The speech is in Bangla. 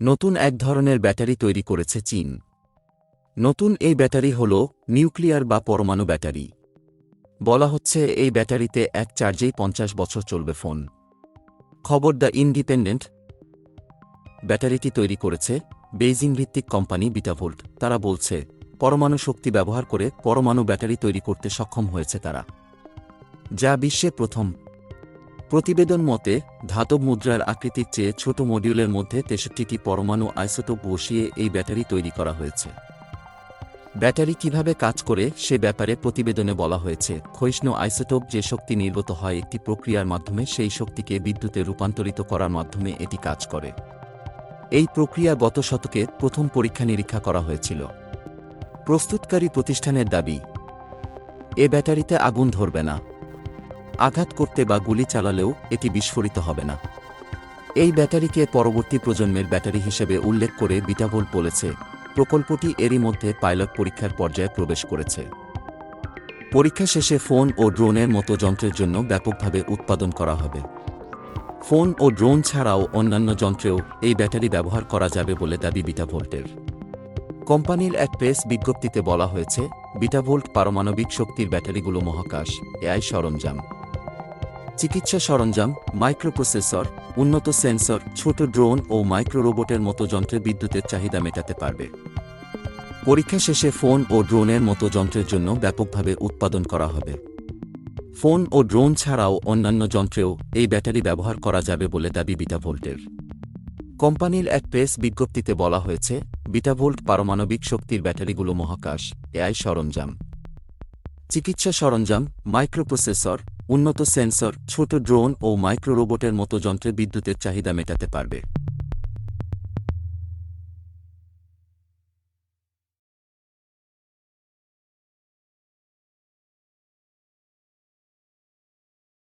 নতুন এক ধরনের ব্যাটারি তৈরি করেছে চীন। নতুন এই ব্যাটারি হল নিউক্লিয়ার বা পরমাণু ব্যাটারি। বলা হচ্ছে এই ব্যাটারিতে এক চার্জেই পঞ্চাশ বছর চলবে ফোন। খবর দ্য ইন্ডিপেন্ডেন্ট। ব্যাটারিটি তৈরি করেছে বেইজিং ভিত্তিক কোম্পানি বিটাভোল্ট। তারা বলছে, পরমাণু শক্তি ব্যবহার করে পরমাণু ব্যাটারি তৈরি করতে সক্ষম হয়েছে তারা। যা বিশ্বে প্রথম প্রতিবেদন মতে, ধাতব মুদ্রার আকৃতির চেয়ে ছোট মডিউলের মধ্যে তেষট্টিটি পরমাণু আইসোটোপ বসিয়ে এই ব্যাটারি তৈরি করা হয়েছে। ব্যাটারি কীভাবে কাজ করে সে ব্যাপারে প্রতিবেদনে বলা হয়েছে। ক্ষয়িষ্ণু আইসোটোপ যে শক্তি নির্গত হয় একটি প্রক্রিয়ার মাধ্যমে, সেই শক্তিকে বিদ্যুতে রূপান্তরিত করার মাধ্যমে এটি কাজ করে। এই প্রক্রিয়া গত শতকে প্রথম পরীক্ষা নিরীক্ষা করা হয়েছিল। প্রস্তুতকারী প্রতিষ্ঠানের দাবি, এ ব্যাটারিতে আগুন ধরবে না। আঘাত করতে বা গুলি চালালেও এটি বিস্ফোরিত হবে না। এই ব্যাটারিকে পরবর্তী প্রজন্মের ব্যাটারি হিসেবে উল্লেখ করে বিটাভোল্ট বলেছে, প্রকল্পটি এরই মধ্যে পাইলট পরীক্ষার পর্যায়ে প্রবেশ করেছে। পরীক্ষা শেষে ফোন ও ড্রোনের মতো যন্ত্রের জন্য ব্যাপকভাবে উৎপাদন করা হবে। ফোন ও ড্রোন ছাড়াও অন্যান্য যন্ত্রেও এই ব্যাটারি ব্যবহার করা যাবে বলে দাবি বিটাভোল্টের। কোম্পানির এক প্রেস বিজ্ঞপ্তিতে বলা হয়েছে, বিটাভোল্ট পারমাণবিক শক্তির ব্যাটারিগুলো মহাকাশ, এআই সরঞ্জাম। চিকিৎসা সরঞ্জাম, মাইক্রোপ্রসেসর, উন্নত সেন্সর, ছোট ড্রোন ও মাইক্রো রোবটের মতো যন্ত্রে বিদ্যুতের চাহিদা মেটাতে পারবে। পরীক্ষা শেষে ফোন ও ড্রোনের মতো যন্ত্রের জন্য ব্যাপকভাবে উৎপাদন করা হবে। ফোন ও ড্রোন ছাড়াও অন্যান্য যন্ত্রেও এই ব্যাটারি ব্যবহার করা যাবে বলে দাবি বিটাভোল্টের। কোম্পানির এক প্রেস বিজ্ঞপ্তিতে বলা হয়েছে, বিটাভোল্ট পারমাণবিক শক্তির ব্যাটারিগুলো মহাকাশ, এআই সরঞ্জাম। চিকিৎসা সরঞ্জাম, মাইক্রোপ্রসেসর উন্নত সেন্সর ছোট ড্রোন ও মাইক্রো রোবটের মতো যন্ত্রে বিদ্যুতের চাহিদা মেটাতে পারবে।